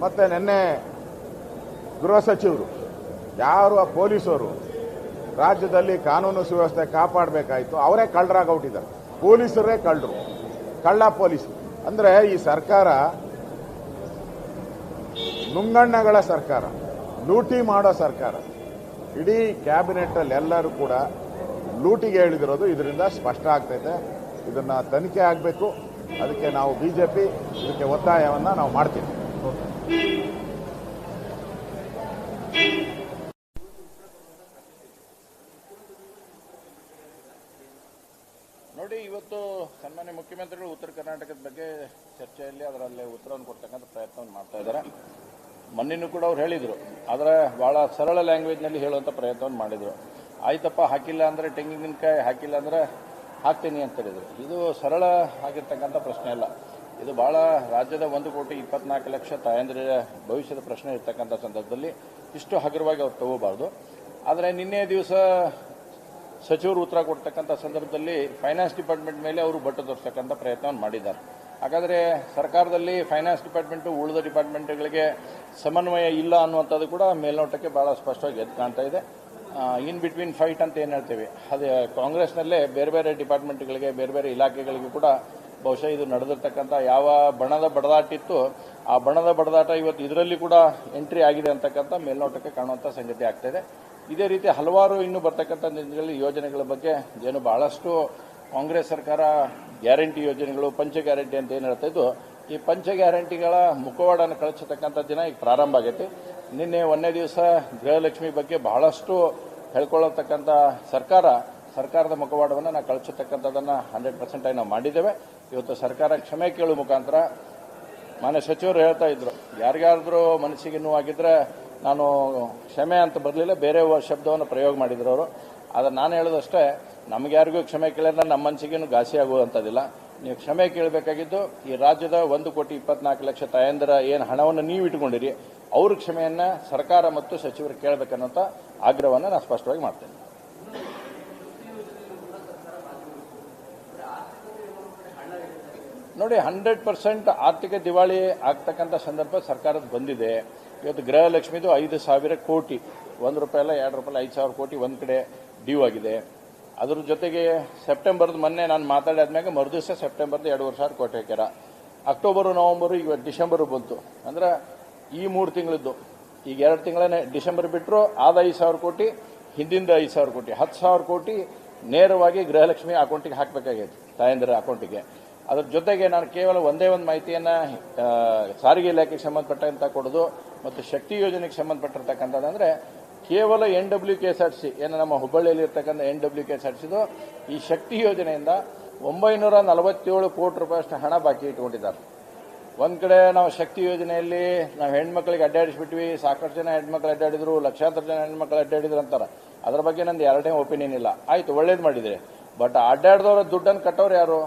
ಮತ್ತೆ ನಿನ್ನೆ ಗೃಹ ಸಚಿವರು, ಯಾರು ಆ ಪೊಲೀಸರು, ರಾಜ್ಯದಲ್ಲಿ ಕಾನೂನು ಸುವ್ಯವಸ್ಥೆ ಕಾಪಾಡಬೇಕಾಯಿತು, ಅವರೇ ಕಳ್ಳರಾಗೌಟಿದ್ದಾರೆ ಪೊಲೀಸರೇ ಕಳ್ಳರು. ಕಳ್ಳ ಪೊಲೀಸ್. ಅಂದ್ರೆ ಈ ಸರ್ಕಾರ ನುಂಗಣ್ಣಗಳ ಸರ್ಕಾರ, ಲೂಟಿ ಮಾಡೋ ಸರ್ಕಾರ. ಇಡೀ ಕ್ಯಾಬಿನೆಟ್ ಅಲ್ಲಿ ಎಲ್ಲರೂ ಕೂಡ ಲೂಟಿಗೆ ಹೇಳಿದಿರೋದು ಇದರಿಂದ ಸ್ಪಷ್ಟ ಆಗ್ತೈತೆ. ಇದನ್ನು ತನಿಖೆ ಆಗಬೇಕು. ಅದಕ್ಕೆ ನಾವು ಬಿ ಜೆ ಪಿ ಇದಕ್ಕೆ ಒತ್ತಾಯವನ್ನು ನಾವು ಮಾಡ್ತೀವಿ. ನೋಡಿ, ಇವತ್ತು ಸನ್ಮಾನ್ಯ ಮುಖ್ಯಮಂತ್ರಿಗಳು ಉತ್ತರ ಕರ್ನಾಟಕದ ಬಗ್ಗೆ ಚರ್ಚೆಯಲ್ಲಿ ಅದರಲ್ಲಿ ಉತ್ತರವನ್ನು ಕೊಡ್ತಕ್ಕಂಥ ಪ್ರಯತ್ನವನ್ನು ಮಾಡ್ತಾ ಇದ್ದಾರೆ. ಮೊನ್ನೆನೂ ಕೂಡ ಅವ್ರು ಹೇಳಿದರು ಆದರೆ ಬಹಳ ಸರಳ ಲ್ಯಾಂಗ್ವೇಜ್ನಲ್ಲಿ ಹೇಳುವಂಥ ಪ್ರಯತ್ನವನ್ನು ಮಾಡಿದರು. ಆಯ್ತಪ್ಪ, ಹಾಕಿಲ್ಲ ಅಂದರೆ ತೆಂಗಿನಕಾಯಿ ಹಾಕಿಲ್ಲ ಅಂದರೆ ಹಾಕ್ತೀನಿ ಅಂತ ಹೇಳಿದರು. ಇದು ಸರಳ ಆಗಿರ್ತಕ್ಕಂಥ ಪ್ರಶ್ನೆ ಅಲ್ಲ. ಇದು ಬಹಳ ರಾಜ್ಯದ ಒಂದು ಕೋಟಿ ಇಪ್ಪತ್ನಾಲ್ಕು ಲಕ್ಷ ತಾಯಂದ್ರಿಯ ಭವಿಷ್ಯದ ಪ್ರಶ್ನೆ ಇರ್ತಕ್ಕಂಥ ಸಂದರ್ಭದಲ್ಲಿ ಇಷ್ಟು ಹಗುರವಾಗಿ ಅವ್ರು ತಗೋಬಾರ್ದು. ಆದರೆ ನಿನ್ನೆ ದಿವಸ ಸಚಿವರು ಉತ್ತರ ಕೊಡ್ತಕ್ಕಂಥ ಸಂದರ್ಭದಲ್ಲಿ ಫೈನಾನ್ಸ್ ಡಿಪಾರ್ಟ್ಮೆಂಟ್ ಮೇಲೆ ಅವರು ಬಟ್ಟು ತೋರಿಸ್ತಕ್ಕಂಥ ಪ್ರಯತ್ನವನ್ನು ಮಾಡಿದ್ದಾರೆ. ಹಾಗಾದರೆ ಸರ್ಕಾರದಲ್ಲಿ ಫೈನಾನ್ಸ್ ಡಿಪಾರ್ಟ್ಮೆಂಟು ಉಳಿದ ಡಿಪಾರ್ಟ್ಮೆಂಟ್ಗಳಿಗೆ ಸಮನ್ವಯ ಇಲ್ಲ ಅನ್ನುವಂಥದ್ದು ಕೂಡ ಮೇಲ್ನೋಟಕ್ಕೆ ಭಾಳ ಸ್ಪಷ್ಟವಾಗಿ ಎದ್ದು ಕಾಣ್ತಾ ಇದೆ. ಇನ್ ಬಿಟ್ವೀನ್ ಫೈಟ್ ಅಂತ ಏನು ಹೇಳ್ತೀವಿ? ಅದೇ, ಕಾಂಗ್ರೆಸ್ನಲ್ಲೇ ಬೇರೆ ಬೇರೆ ಡಿಪಾರ್ಟ್ಮೆಂಟ್ಗಳಿಗೆ ಬೇರೆ ಬೇರೆ ಇಲಾಖೆಗಳಿಗೆ ಕೂಡ ಬಹುಶಃ ಇದು ನಡೆದಿರ್ತಕ್ಕಂಥ ಯಾವ ಬಣದ ಬಡದಾಟಿತ್ತು, ಆ ಬಣದ ಬಡದಾಟ ಇವತ್ತು ಇದರಲ್ಲಿ ಕೂಡ ಎಂಟ್ರಿ ಆಗಿದೆ ಅಂತಕ್ಕಂಥ ಮೇಲ್ನೋಟಕ್ಕೆ ಕಾಣುವಂಥ ಸಂಗತಿ ಆಗ್ತಾ ಇದೆ ರೀತಿ ಹಲವಾರು ಇನ್ನೂ ಬರ್ತಕ್ಕಂಥ ದಿನಗಳಲ್ಲಿ ಯೋಜನೆಗಳ ಬಗ್ಗೆ ಏನು ಬಹಳಷ್ಟು ಕಾಂಗ್ರೆಸ್ ಸರ್ಕಾರ ಗ್ಯಾರಂಟಿ ಯೋಜನೆಗಳು, ಪಂಚ ಗ್ಯಾರಂಟಿ ಅಂತ ಏನು ಹೇಳ್ತಾ ಈ ಪಂಚ ಗ್ಯಾರಂಟಿಗಳ ಮುಖವಾಡನ್ನು ಕಳಿಸತಕ್ಕಂಥ ದಿನ ಈಗ ಪ್ರಾರಂಭ ಆಗೈತಿ. ನಿನ್ನೆ ಒಂದನೇ ದಿವಸ ಗೃಹಲಕ್ಷ್ಮಿ ಬಗ್ಗೆ ಬಹಳಷ್ಟು ಹೇಳ್ಕೊಳ್ಳತಕ್ಕಂಥ ಸರ್ಕಾರ, ಸರ್ಕಾರದ ಮುಖವಾಡವನ್ನು ನಾವು ಕಳಿಸತಕ್ಕಂಥದ್ದನ್ನು ಹಂಡ್ರೆಡ್ ಪರ್ಸೆಂಟ್ ಆಗಿ ನಾವು ಮಾಡಿದ್ದೇವೆ. ಇವತ್ತು ಸರ್ಕಾರ ಕ್ಷಮೆ ಕೇಳುವ ಮುಖಾಂತರ ಮಾನ್ಯ ಸಚಿವರು ಹೇಳ್ತಾ ಇದ್ರು. ಯಾರಿಗಾದ್ರೂ ಮನಸ್ಸಿಗೆ ನೋವಾಗಿದ್ರೆ ನಾನು ಕ್ಷಮೆ ಅಂತ ಬರಲಿಲ್ಲ ಬೇರೆ ಶಬ್ದವನ್ನು ಪ್ರಯೋಗ ಮಾಡಿದ್ರು ಅವರು. ಆದರೆ ನಾನು ಹೇಳೋದಷ್ಟೇ ನಮ್ಗೆ ಯಾರಿಗೂ ಕ್ಷಮೆ ಕೇಳಿದ್ರೆ ನಮ್ಮ ಮನಸ್ಸಿಗೇನು ಘಾಸಿ ಆಗುವಂಥದ್ದಿಲ್ಲ. ನೀವು ಕ್ಷಮೆ ಕೇಳಬೇಕಾಗಿದ್ದು, ಈ ರಾಜ್ಯದ ಒಂದು ಕೋಟಿ ಇಪ್ಪತ್ನಾಲ್ಕು ಲಕ್ಷ ತಾಯಂದಿರ ಏನು ಹಣವನ್ನು ನೀವು ಇಟ್ಕೊಂಡಿರಿ ಅವ್ರ ಕ್ಷಮೆಯನ್ನ ಸರ್ಕಾರ ಮತ್ತು ಸಚಿವರು ಕೇಳಬೇಕನ್ನೋಂಥ ಆಗ್ರಹವನ್ನು ನಾನು ಸ್ಪಷ್ಟವಾಗಿ ಮಾಡ್ತೇನೆ. ನೋಡಿ, ಹಂಡ್ರೆಡ್ ಪರ್ಸೆಂಟ್ ಆರ್ಥಿಕ ದಿವಾಳಿ ಆಗ್ತಕ್ಕಂಥ ಸಂದರ್ಭ ಸರ್ಕಾರದ ಬಂದಿದೆ. ಇವತ್ತು ಗೃಹಲಕ್ಷ್ಮಿದು ಐದು ಸಾವಿರ ಕೋಟಿ, ಒಂದು ರೂಪಾಯಿ ಎರಡು ರೂಪಾಯಿ ಐದು ಸಾವಿರ ಕೋಟಿ ಒಂದು ಕಡೆ ಡ್ಯೂ ಆಗಿದೆ. ಅದ್ರ ಜೊತೆಗೆ ಸೆಪ್ಟೆಂಬರ್ದು ಮೊನ್ನೆ ನಾನು ಮಾತಾಡಿದ್ಮ್ಯಾಗ ಮರುದಿವಸ ಸೆಪ್ಟೆಂಬರ್ದು ಎರಡುವರೆ ಸಾವಿರ ಕೋಟೆ ಹಾಕ್ಯಾರ ಅಕ್ಟೋಬರು, ನವಂಬರು ಈಗ ಡಿಸೆಂಬರು ಬಂತು. ಅಂದ್ರೆ ಈ ಮೂರು ತಿಂಗಳದ್ದು. ಈಗ ಎರಡು ತಿಂಗಳೇ ಡಿಸೆಂಬರ್ ಬಿಟ್ಟರು ಆದ ಐದು ಸಾವಿರ ಕೋಟಿ, ಹಿಂದಿಂದ ಐದು ಸಾವಿರ ಕೋಟಿ, ಹತ್ತು ಸಾವಿರ ಕೋಟಿ ನೇರವಾಗಿ ಗೃಹಲಕ್ಷ್ಮಿ ಅಕೌಂಟಿಗೆ ಹಾಕಬೇಕಾಗೈತೆ, ತಾಯಂದಿರ ಅಕೌಂಟಿಗೆ. ಅದ್ರ ಜೊತೆಗೆ ನಾನು ಕೇವಲ ಒಂದೇ ಒಂದು ಮಾಹಿತಿಯನ್ನ ಸಾರಿಗೆ ಇಲಾಖೆಗೆ ಸಂಬಂಧಪಟ್ಟಂತ ಕೊಡೋದು ಮತ್ತು ಶಕ್ತಿ ಯೋಜನೆಗೆ ಸಂಬಂಧಪಟ್ಟಿರ್ತಕ್ಕಂಥದ್ದಂದ್ರೆ ಕೇವಲ N W K S R C ಏನು ನಮ್ಮ ಹುಬ್ಬಳ್ಳಿಯಲ್ಲಿ ಇರ್ತಕ್ಕಂಥ N W K S R ಸಿದು ಈ ಶಕ್ತಿ ಯೋಜನೆಯಿಂದ ಒಂಬೈನೂರ ನಲವತ್ತೇಳು ಕೋಟಿ ರೂಪಾಯಿಯಷ್ಟು ಹಣ ಬಾಕಿ ಇಟ್ಕೊಂಡಿದ್ದಾರೆ. ಒಂದು ಕಡೆ ನಾವು ಶಕ್ತಿ ಯೋಜನೆಯಲ್ಲಿ ನಾವು ಹೆಣ್ಮಕ್ಳಿಗೆ ಅಡ್ಡಾಡಿಸ್ಬಿಟ್ವಿ, ಸಾಕಷ್ಟು ಜನ ಹೆಣ್ಮಕ್ಳು ಅಡ್ಡಾಡಿದ್ರು, ಲಕ್ಷಾಂತರ ಜನ ಹೆಣ್ಮಕ್ಳು ಅಡ್ಡಾಡಿದ್ರು ಅಂತಾರೆ. ಅದ್ರ ಬಗ್ಗೆ ನಂದು ಎರಡನೇ ಒಪಿನಿಯನ್ ಇಲ್ಲ. ಆಯ್ತು, ಒಳ್ಳೇದು ಮಾಡಿದ್ರೆ. ಬಟ್ ಅಡ್ಡಾಡ್ದವ್ರ ದುಡ್ಡನ್ನು ಕಟ್ಟೋರು ಯಾರು?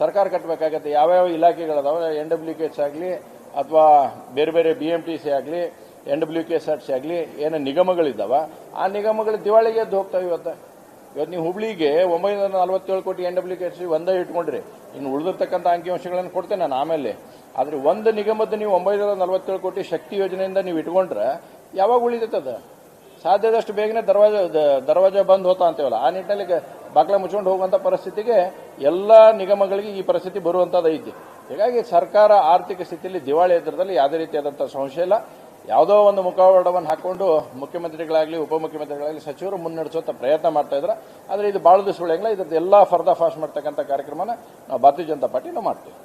ಸರ್ಕಾರ ಕಟ್ಟಬೇಕಾಗತ್ತೆ ಯಾವ್ಯಾವ ಇಲಾಖೆಗಳದಾವೆ? ಎನ್ ಡಬ್ಲ್ಯೂ ಕೆ ಎಚ್ ಆಗಲಿ, ಅಥವಾ ಬೇರೆ ಬೇರೆ ಬಿ ಎಂ ಟಿ ಸಿ ಆಗಲಿ N W K S R C ಆಗಲಿ, ಏನು ನಿಗಮಗಳಿದ್ದಾವ? ಆ ನಿಗಮಗಳು ದಿವಾಳಿಗೆ ಎದ್ದು ಹೋಗ್ತಾವೆ ಇವತ್ತು. ಇವತ್ತು ನೀವು ಹುಬ್ಳಿಗೆ ಒಂಬೈನೂರ ನಲವತ್ತೇಳು ಕೋಟಿ N W K S C ಒಂದೇ ಇಟ್ಕೊಂಡ್ರಿ. ಇನ್ನು ಉಳಿದಿರ್ತಕ್ಕಂಥ ಅಂಕಿಅಂಶಗಳನ್ನು ಕೊಡ್ತೇನೆ ನಾನು ಆಮೇಲೆ. ಆದರೆ ಒಂದು ನಿಗಮದ ನೀವು ಒಂಬೈನೂರ ನಲವತ್ತೇಳು ಕೋಟಿ ಶಕ್ತಿ ಯೋಜನೆಯಿಂದ ನೀವು ಇಟ್ಕೊಂಡ್ರೆ ಯಾವಾಗ ಉಳಿದೈತದ ಸಾಧ್ಯದಷ್ಟು ಬೇಗನೆ ದರ್ವಾಜ ದರ್ವಾಜ ಬಂದ್ ಹೋತಾ ಅಂತೇವಲ್ಲ. ಆ ನಿಟ್ಟಿನಲ್ಲಿ ಬಾಗ್ಲ ಮುಚ್ಕೊಂಡು ಹೋಗುವಂಥ ಪರಿಸ್ಥಿತಿಗೆ ಎಲ್ಲ ನಿಗಮಗಳಿಗೆ ಈ ಪರಿಸ್ಥಿತಿ ಬರುವಂಥದ್ದು ಐತಿ. ಹೀಗಾಗಿ ಸರ್ಕಾರ ಆರ್ಥಿಕ ಸ್ಥಿತಿಯಲ್ಲಿ ದಿವಾಳಿ ಎದುರದಲ್ಲಿ ಯಾವುದೇ ರೀತಿಯಾದಂಥ ಸಂಶಯ ಇಲ್ಲ. ಯಾವುದೋ ಒಂದು ಮುಖವಾಡವನ್ನು ಹಾಕೊಂಡು ಮುಖ್ಯಮಂತ್ರಿಗಳಾಗಲಿ, ಉಪಮುಖ್ಯಮಂತ್ರಿಗಳಾಗಲಿ ಸಚಿವರು ಮುನ್ನಡೆಸುವಂಥ ಪ್ರಯತ್ನ ಮಾಡ್ತಾ ಇದ್ದಾರೆ. ಆದರೆ ಇದು ಭಾಳ ದಿವಸ ಉಳಿಯಂಗಿಲ್ಲ ಇದ್ರದ್ದು ಎಲ್ಲ ಫರ್ದಾ ಫಾಸ್ಟ್ ಮಾಡ್ತಕ್ಕಂಥ ಕಾರ್ಯಕ್ರಮನ ನಾವು ಭಾರತೀಯ ಜನತಾ ಪಾರ್ಟಿ ನಾವು ಮಾಡ್ತೀವಿ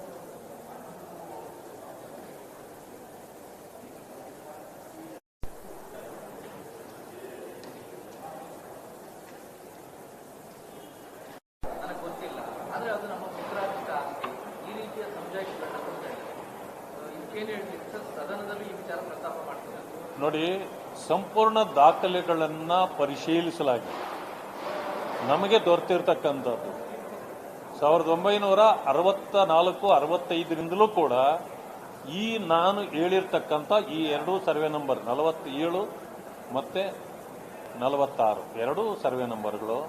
ನನಗೆ ಗೊತ್ತಿಲ್ಲ ಆದರೆ ಅದು ನಮ್ಮ ಮಿತ್ರಾಧಿಕ ಆಸ್ತಿ ಈ ರೀತಿಯ ಸಮಜಾಯಿಷಿಗಳನ್ನ ಕೊಡ್ತಾ ಇದ್ದಾರೆ ಇದಕ್ಕೇನು ಹೇಳಲಿಕ್ಕೆ ಸರ್ ಸದನದಲ್ಲಿ ಈ ವಿಚಾರ ಪ್ರಸ್ತಾಪ ಮಾಡ್ತಿದ್ದಾರೆ ನೋಡಿ ಸಂಪೂರ್ಣ ದಾಖಲೆಗಳನ್ನು ಪರಿಶೀಲಿಸಲಾಗಿದೆ. ನಮಗೆ ದೊರೆತಿರ್ತಕ್ಕಂಥದ್ದು. ಸಾವಿರದ ಒಂಬೈನೂರ ಅರವತ್ತ ನಾಲ್ಕು, ಅರವತ್ತೈದರಿಂದಲೂ ಕೂಡ ಈ ನಾನು ಹೇಳಿರ್ತಕ್ಕಂಥ ಈ ಎರಡು ಸರ್ವೆ ನಂಬರ್ ನಲವತ್ತೇಳು ಮತ್ತೆ ನಲವತ್ತಾರು, ಎರಡು ಸರ್ವೆ ನಂಬರ್ಗಳು.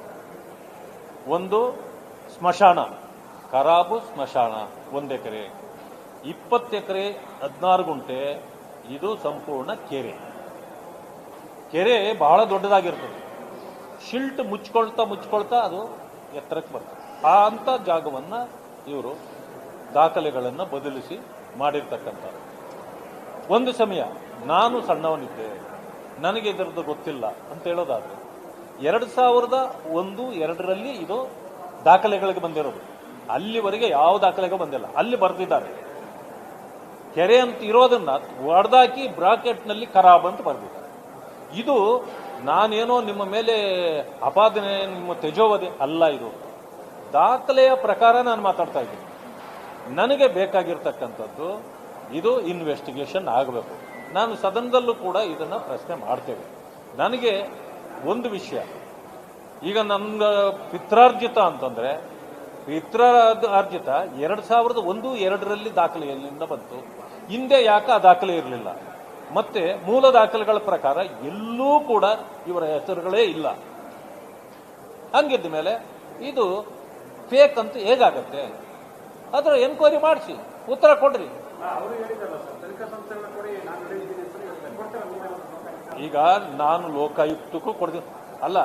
ಒಂದು ಸ್ಮಶಾನ ಖರಾಬು ಸ್ಮಶಾನ, ಒಂದು ಎಕರೆ. ಇಪ್ಪತ್ತು ಎಕರೆ ಹದಿನಾರು ಗುಂಟೆ, ಇದು ಸಂಪೂರ್ಣ ಕೆರೆ. ಕೆರೆ ಬಹಳ ದೊಡ್ಡದಾಗಿರ್ತದೆ. ಶಿಲ್ಟ್ ಮುಚ್ಕೊಳ್ತಾ ಮುಚ್ಕೊಳ್ತಾ ಅದು ಎತ್ತರಕ್ಕೆ ಬರ್ತದೆ. ಆ ಅಂತ ಜಾಗವನ್ನ ಇವರು ದಾಖಲೆಗಳನ್ನು ಬದಲಿಸಿ ಮಾಡಿರ್ತಕ್ಕಂಥ ಒಂದು ಸಮಯ, ನಾನು ಸಣ್ಣವನಿದ್ದೆ, ನನಗೆ ಇದರದ್ದು ಗೊತ್ತಿಲ್ಲ ಅಂತ ಹೇಳೋದಾದ್ರೆ, ಎರಡು ಸಾವಿರದ ಒಂದು, ಎರಡರಲ್ಲಿ ಇದು ದಾಖಲೆಗಳಿಗೆ ಬಂದಿರೋದು. ಅಲ್ಲಿವರೆಗೆ ಯಾವ ದಾಖಲೆಗೂ ಬಂದಿಲ್ಲ. ಅಲ್ಲಿ ಬರೆದಿದ್ದಾರೆ. ಕೆರೆ ಅಂತ ಇರೋದನ್ನ ಒಡೆದಾಕಿ ಬ್ರಾಕೆಟ್ನಲ್ಲಿ ಖರಾಬ್ ಅಂತ ಬರೆದಿದ್ದಾರೆ. ಇದು ನಾನೇನೋ ನಿಮ್ಮ ಮೇಲೆ ಅಪಾದನೆ, ನಿಮ್ಮ ತೆಜೋವದೆ ಅಲ್ಲ ಇದು. ದಾಖಲೆಯ ಪ್ರಕಾರ ನಾನು ಮಾತಾಡ್ತಾ ಇದ್ದೀನಿ. ನನಗೆ ಬೇಕಾಗಿರ್ತಕ್ಕಂಥದ್ದು ಇದು ಇನ್ವೆಸ್ಟಿಗೇಷನ್ ಆಗಬೇಕು. ನಾನು ಸದನದಲ್ಲೂ ಕೂಡ ಇದನ್ನು ಪ್ರಶ್ನೆ ಮಾಡ್ತೇವೆ. ನನಗೆ ಒಂದು ವಿಷಯ. ಈಗ ನನ್ನ ಪಿತ್ರಾರ್ಜಿತ ಅಂತಂದ್ರೆ, ಪಿತ್ರಾರ್ಜಿತ ಎರಡು ಸಾವಿರದ ಒಂದು, ಎರಡರಲ್ಲಿ ದಾಖಲೆಯಲ್ಲಿಂದ ಬಂತು. ಹಿಂದೆ ಯಾಕೆ ಆ ದಾಖಲೆ ಇರಲಿಲ್ಲ? ಮತ್ತೆ ಮೂಲ ದಾಖಲೆಗಳ ಪ್ರಕಾರ ಎಲ್ಲೂ ಕೂಡ ಇವರ ಹೆಸರುಗಳೇ ಇಲ್ಲ. ಹಂಗಿದ್ದ ಮೇಲೆ ಇದು ಫೇಕ್ ಅಂತ ಹೇಗಾಗತ್ತೆ? ಅದರ ಎನ್ಕ್ವೈರಿ ಮಾಡಿಸಿ ಉತ್ತರ ಕೊಡ್ರಿ. ಈಗ ನಾನು ಲೋಕಾಯುಕ್ತಕ್ಕೂ ಕೊಡ್ತೀನಿ. ಅಲ್ಲ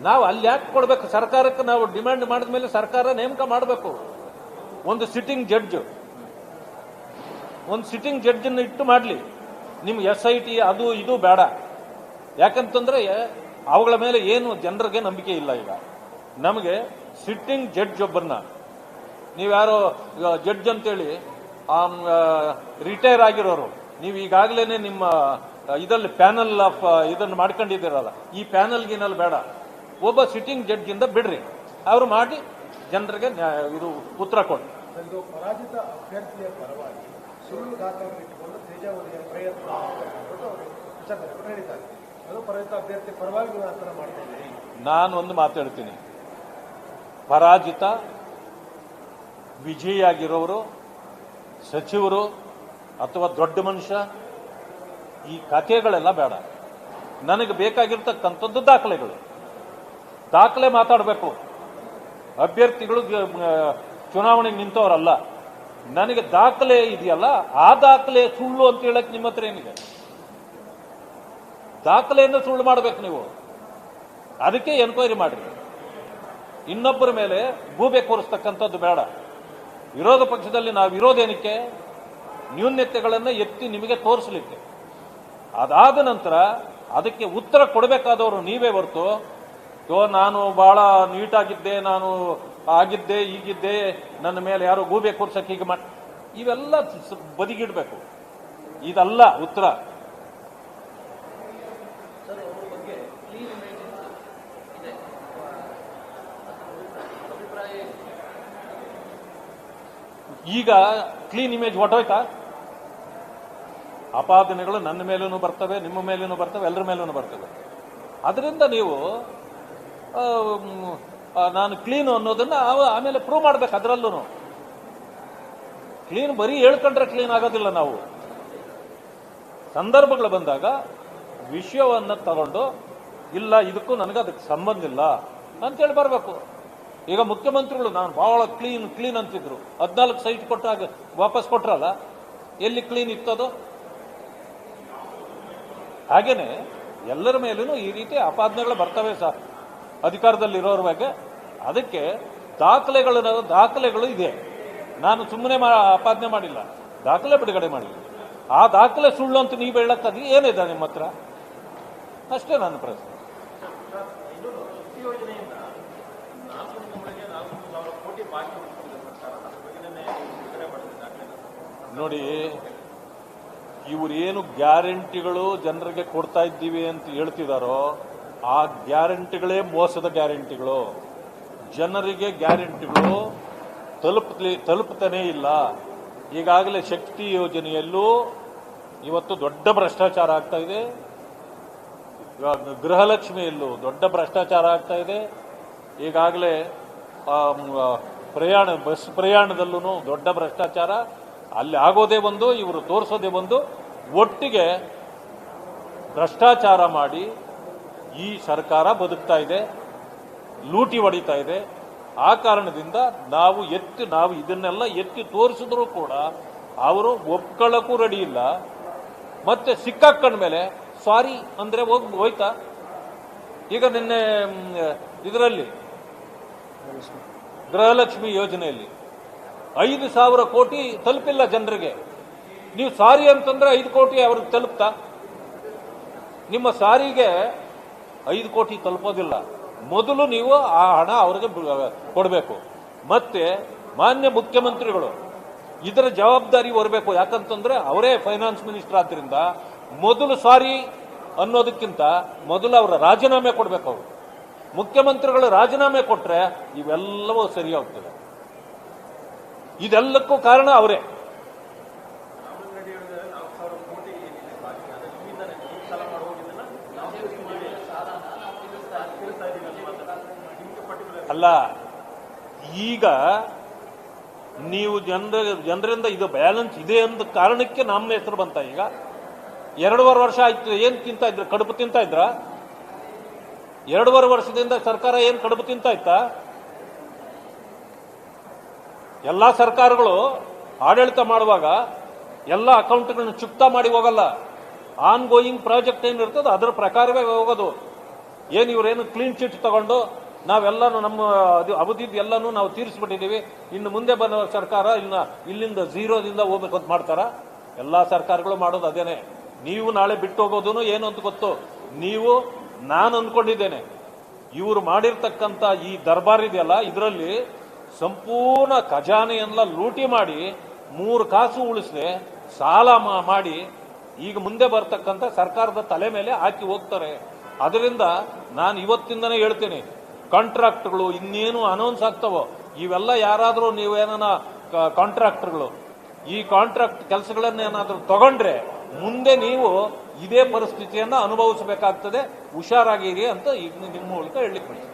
ನಾವು ಅಲ್ಲಿ ಯಾಕೆ ಕೊಡಬೇಕು? ಸರ್ಕಾರಕ್ಕೆ ನಾವು ಡಿಮ್ಯಾಂಡ್ ಮಾಡಿದ ಮೇಲೆ ಸರ್ಕಾರ ನೇಮಕ ಮಾಡಬೇಕು. ಒಂದು ಸಿಟ್ಟಿಂಗ್ ಜಡ್ಜ್. ಒಂದು ಸಿಟ್ಟಿಂಗ್ ಜಡ್ಜನ್ನು ಇಟ್ಟು ಮಾಡಲಿ. ನಿಮ್ಗೆ ಎಸ್ ಐ ಟಿ ಅದು ಇದು ಬೇಡ. ಯಾಕಂತಂದ್ರೆ ಅವುಗಳ ಮೇಲೆ ಏನು ಜನರಿಗೆ ನಂಬಿಕೆ ಇಲ್ಲ ಈಗ. ನಮಗೆ ಸಿಟ್ಟಿಂಗ್ ಜಡ್ಜ್ ಒಬ್ಬರನ್ನ, ನೀವ್ಯಾರೋ ಜಡ್ಜ್ ಅಂತೇಳಿ ರಿಟೈರ್ ಆಗಿರೋರು, ನೀವು ಈಗಾಗಲೇ ನಿಮ್ಮ ಇದರಲ್ಲಿ ಪ್ಯಾನಲ್ ಆಫ್ ಇದನ್ನು ಮಾಡ್ಕೊಂಡಿದ್ದೀರಲ್ಲ, ಈ ಪ್ಯಾನಲ್ ಗಿನಲ್ ಬೇಡ. ಒಬ್ಬ ಸಿಟ್ಟಿಂಗ್ ಜಡ್ಜಿಂದ ಬಿಡ್ರಿ. ಅವರು ಮಾಡಿ ಜನರಿಗೆ ಇದು ಉತ್ತರ ಕೊಡಿ ತೇಜಾವಧಿಯ ಪ್ರಯತ್ನ ಮಾಡ್ತಾ ನಾನು ಒಂದು ಮಾತಾಡ್ತೀನಿ ಪರಾಜಿತ, ವಿಜಯಿಯಾಗಿರೋರು, ಸಚಿವರು ಅಥವಾ ದೊಡ್ಡ ಮನುಷ್ಯ, ಈ ಕಥೆಗಳೆಲ್ಲ ಬೇಡ. ನನಗೆ ಬೇಕಾಗಿರ್ತಕ್ಕಂಥದ್ದು ದಾಖಲೆಗಳು. ದಾಖಲೆ ಮಾತಾಡಬೇಕು. ಅಭ್ಯರ್ಥಿಗಳು ಚುನಾವಣೆಗೆ ನಿಂತವರಲ್ಲ. ನನಗೆ ದಾಖಲೆ ಇದೆಯಲ್ಲ, ಆ ದಾಖಲೆ ಸುಳ್ಳು ಅಂತ ಹೇಳಕ್ ನಿಮ್ಮ ಹತ್ರ ಏನಿದೆ? ದಾಖಲೆಯನ್ನು ಸುಳ್ಳು ಮಾಡಬೇಕು ನೀವು. ಅದಕ್ಕೆ ಎನ್ಕ್ವೈರಿ ಮಾಡ್ರಿ. ಇನ್ನೊಬ್ಬರ ಮೇಲೆ ಗೂಬೆ ಕೋರಿಸ್ತಕ್ಕಂಥದ್ದು ಬೇಡ. ವಿರೋಧ ಪಕ್ಷದಲ್ಲಿ ನಾವು ಇರೋದೇನಕ್ಕೆ ನ್ಯೂನ್ಯತೆಗಳನ್ನು ಎತ್ತಿ ನಿಮಗೆ ತೋರಿಸಲಿಕ್ಕೆ. ಅದಾದ ನಂತರ ಅದಕ್ಕೆ ಉತ್ತರ ಕೊಡಬೇಕಾದವರು ನೀವೇ ಹೊರತು ನಾನು ಬಹಳ ನೀಟಾಗಿದ್ದೆ, ನಾನು ಆಗಿದ್ದೆ, ಈಗಿದ್ದೆ ನನ್ನ ಮೇಲೆ ಯಾರೋ ಗೂಬೆ ಕೂರ್ಸಕ್ಕೆ ಹೀಗೆ ಮಾಡಿ ಇವೆಲ್ಲ ಬದಿಗಿಡಬೇಕು. ಇದಲ್ಲ ಉತ್ತರ. ಈಗ ಕ್ಲೀನ್ ಇಮೇಜ್ ಹೊಟ್ಟೋಯ್ತಾ ಅಪಾದನೆಗಳು ನನ್ನ ಮೇಲೂ ಬರ್ತವೆ, ನಿಮ್ಮ ಮೇಲೂ ಬರ್ತವೆ, ಎಲ್ಲರ ಮೇಲೂ ಬರ್ತವೆ. ಅದರಿಂದ ನೀವು ನಾನು ಕ್ಲೀನ್ ಅನ್ನೋದನ್ನ ಆಮೇಲೆ ಪ್ರೂವ್ ಮಾಡ್ಬೇಕು ಅದರಲ್ಲೂ ಕ್ಲೀನ್ ಬರೀ ಹೇಳ್ಕೊಂಡ್ರೆ ಕ್ಲೀನ್ ಆಗೋದಿಲ್ಲ ನಾವು. ಸಂದರ್ಭಗಳು ಬಂದಾಗ ವಿಷಯವನ್ನ ತಗೊಂಡು, ಇಲ್ಲ, ಇದಕ್ಕೂ ನನಗೆ ಅದಕ್ಕೆ ಸಂಬಂಧ ಇಲ್ಲ ಅಂತೇಳಿ ಬರಬೇಕು. ಈಗ ಮುಖ್ಯಮಂತ್ರಿಗಳು, ನಾನು ಬಹಳ ಕ್ಲೀನ್ ಕ್ಲೀನ್ ಅಂತಿದ್ರು. ಹದಿನಾಲ್ಕು ಸೈಟ್ ಕೊಟ್ಟಾಗ ವಾಪಸ್ ಕೊಟ್ರಲ್ಲ, ಎಲ್ಲಿ ಕ್ಲೀನ್ ಇತ್ತದು? ಹಾಗೇನೆ ಎಲ್ಲರ ಮೇಲೂ ಈ ರೀತಿ ಅಪಾದನೆಗಳು ಬರ್ತವೆ ಸಹ ಅಧಿಕಾರದಲ್ಲಿರೋರ ಬಗ್ಗೆ ಅದಕ್ಕೆ ದಾಖಲೆಗಳು ದಾಖಲೆಗಳು ಇದೆ. ನಾನು ಸುಮ್ಮನೆ ಆಪಾದನೆ ಮಾಡಿಲ್ಲ. ದಾಖಲೆ ಬಿಡುಗಡೆ ಮಾಡಿಲ್ಲ. ಆ ದಾಖಲೆ ಸುಳ್ಳು ಅಂತ ನೀವು ಹೇಳಕ್ಕದು ಏನಿದೆ ನಿಮ್ಮ ಹತ್ರ? ಅಷ್ಟೇ ನನ್ನ ಪ್ರಶ್ನೆ. ನೋಡಿ ಇವರೇನು ಗ್ಯಾರಂಟಿಗಳು ಜನರಿಗೆ ಕೊಡ್ತಾ ಇದ್ದೀವಿ ಅಂತ ಹೇಳ್ತಿದಾರೋ ಆ ಗ್ಯಾರಂಟಿಗಳೇ ಮೋಸದ ಗ್ಯಾರಂಟಿಗಳು. ಜನರಿಗೆ ಗ್ಯಾರಂಟಿಗಳು ತಲುಪಲಿ ತಲುಪ್ತಾನೇ ಇಲ್ಲ. ಈಗಾಗಲೇ ಶಕ್ತಿ ಯೋಜನೆಯಲ್ಲೂ ಇವತ್ತು ದೊಡ್ಡ ಭ್ರಷ್ಟಾಚಾರ ಆಗ್ತಾ ಇದೆ. ಗೃಹಲಕ್ಷ್ಮಿಯಲ್ಲೂ ದೊಡ್ಡ ಭ್ರಷ್ಟಾಚಾರ ಆಗ್ತಾ ಇದೆ. ಈಗಾಗಲೇ ಪ್ರಯಾಣ, ಬಸ್ ಪ್ರಯಾಣದಲ್ಲೂ ದೊಡ್ಡ ಭ್ರಷ್ಟಾಚಾರ. ಅಲ್ಲಿ ಆಗೋದೇ ಒಂದು, ಇವರು ತೋರಿಸೋದೇ ಒಂದು. ಒಟ್ಟಿಗೆ ಭ್ರಷ್ಟಾಚಾರ ಮಾಡಿ ಈ ಸರ್ಕಾರ ಬದುಕ್ತಾ ಇದೆ, ಲೂಟಿ ಹೊಡಿತಾ ಇದೆ. ಆ ಕಾರಣದಿಂದ ನಾವು ಎತ್ತಿ, ನಾವು ಇದನ್ನೆಲ್ಲ ಎತ್ತಿ ತೋರಿಸಿದ್ರು ಕೂಡ ಅವರು ಒಪ್ಕೊಳ್ಳಕ್ಕೂ ರೆಡಿ ಇಲ್ಲ. ಮತ್ತೆ ಸಿಕ್ಕಾಕೊಂಡ ಮೇಲೆ ಸಾರಿ ಅಂದ್ರೆ ಹೋಗ್, ಹೋಯ್ತಾ? ಈಗ ನಿನ್ನೆ ಇದರಲ್ಲಿ, ಗೃಹಲಕ್ಷ್ಮಿ ಯೋಜನೆಯಲ್ಲಿ ಐದು ಸಾವಿರ ಕೋಟಿ ತಲುಪಿಲ್ಲ ಜನರಿಗೆ. ನೀವು ಸಾರಿ ಅಂತಂದ್ರೆ ಐದು ಕೋಟಿ ಅವ್ರಿಗೆ ತಲುಪ್ತಾ? ನಿಮ್ಮ ಸಾರಿಗೆ ಐದು ಕೋಟಿ ತಲುಪೋದಿಲ್ಲ. ಮೊದಲು ನೀವು ಆ ಹಣ ಅವ್ರಿಗೆ ಕೊಡಬೇಕು. ಮತ್ತೆ ಮಾನ್ಯ ಮುಖ್ಯಮಂತ್ರಿಗಳು ಇದರ ಜವಾಬ್ದಾರಿ ಹೊರಬೇಕು. ಯಾಕಂತಂದ್ರೆ ಅವರೇ ಫೈನಾನ್ಸ್ ಮಿನಿಸ್ಟರ್ ಆದ್ದರಿಂದ ಮೊದಲು ಸಾರಿ ಅನ್ನೋದಕ್ಕಿಂತ ಮೊದಲು ಅವರ ರಾಜೀನಾಮೆ ಕೊಡಬೇಕು ಅವರು. ಮುಖ್ಯಮಂತ್ರಿಗಳು ರಾಜೀನಾಮೆ ಕೊಟ್ಟರೆ ಇವೆಲ್ಲವೂ ಸರಿಯಾಗ್ತದೆ. ಇದೆಲ್ಲಕ್ಕೂ ಕಾರಣ ಅವರೇ. ಅಲ್ಲ, ಈಗ ನೀವು ಜನರ, ಜನರಿಂದ ಇದು ಬ್ಯಾಲೆನ್ಸ್ ಇದೆ ಅಂದ ಕಾರಣಕ್ಕೆ ನಮ್ಮ ಹೆಸರು ಬಂತ ಈಗ? ಎರಡೂವರೆ ವರ್ಷ ಆಯ್ತು, ಏನ್ ತಿಂತ ಇದ್ರ? ಕಡುಬು ತಿಂತ ಇದ್ರ? ಎರಡೂವರೆ ವರ್ಷದಿಂದ ಸರ್ಕಾರ ಏನ್ ಕಡುಬು ತಿಂತ ಇತ್ತ? ಎಲ್ಲಾ ಸರ್ಕಾರಗಳು ಆಡಳಿತ ಮಾಡುವಾಗ ಎಲ್ಲ ಅಕೌಂಟ್ಗಳನ್ನ ಚುಕ್ತ ಮಾಡಿ ಹೋಗಲ್ಲ. ಆನ್ ಗೋಯಿಂಗ್ ಪ್ರಾಜೆಕ್ಟ್ ಏನಿರ್ತದೆ ಅದರ ಪ್ರಕಾರವೇ ಹೋಗೋದು. ಏನು ಇವರೇನು ಕ್ಲೀನ್ ಚಿಟ್ ತಗೊಂಡು ನಾವೆಲ್ಲನೂ ನಮ್ಮ ಅದು ಅವಧಿದ್ ಎಲ್ಲನೂ ನಾವು ತೀರಿಸ್ಬಿಟ್ಟಿದ್ದೀವಿ. ಇನ್ನು ಮುಂದೆ ಬಂದ ಸರ್ಕಾರ ಇನ್ನು ಇಲ್ಲಿಂದ ಝೀರೋದಿಂದ ಹೋಗ್ಬೇಕು ಅಂತ ಮಾಡ್ತಾರ. ಎಲ್ಲಾ ಸರ್ಕಾರಗಳು ಮಾಡೋದು ಅದೇನೆ. ನೀವು ನಾಳೆ ಬಿಟ್ಟು ಹೋಗೋದು ಏನು ಅಂತ ಗೊತ್ತು. ನೀವು, ನಾನು ಅಂದ್ಕೊಂಡಿದ್ದೇನೆ ಇವರು ಮಾಡಿರ್ತಕ್ಕಂಥ ಈ ದರ್ಬಾರ್ ಇದೆಯಲ್ಲ, ಇದರಲ್ಲಿ ಸಂಪೂರ್ಣ ಖಜಾನೆಯನ್ನ ಲೂಟಿ ಮಾಡಿ ಮೂರು ಕಾಸು ಉಳಿಸದೆ ಸಾಲ ಮಾಡಿ ಈಗ ಮುಂದೆ ಬರ್ತಕ್ಕಂಥ ಸರ್ಕಾರದ ತಲೆ ಮೇಲೆ ಹಾಕಿ ಹೋಗ್ತಾರೆ. ಅದರಿಂದ ನಾನು ಇವತ್ತಿಂದನೇ ಹೇಳ್ತೀನಿ. ಕಾಂಟ್ರಾಕ್ಟ್ಗಳು ಇನ್ನೇನು ಅನೌನ್ಸ್ ಆಗ್ತವೋ, ಇವೆಲ್ಲ ಯಾರಾದರೂ ನೀವೇನ ಕಾಂಟ್ರಾಕ್ಟ್ಗಳು ಈ ಕಾಂಟ್ರಾಕ್ಟ್ ಕೆಲಸಗಳನ್ನೇನಾದರೂ ತಗೊಂಡ್ರೆ ಮುಂದೆ ನೀವು ಇದೇ ಪರಿಸ್ಥಿತಿಯನ್ನು ಅನುಭವಿಸಬೇಕಾಗ್ತದೆ. ಹುಷಾರಾಗಿರಿ ಅಂತ ಈಗ ನಿಮ್ಮ ಮೂಲಕ ಬಯಸ್ತೇನೆ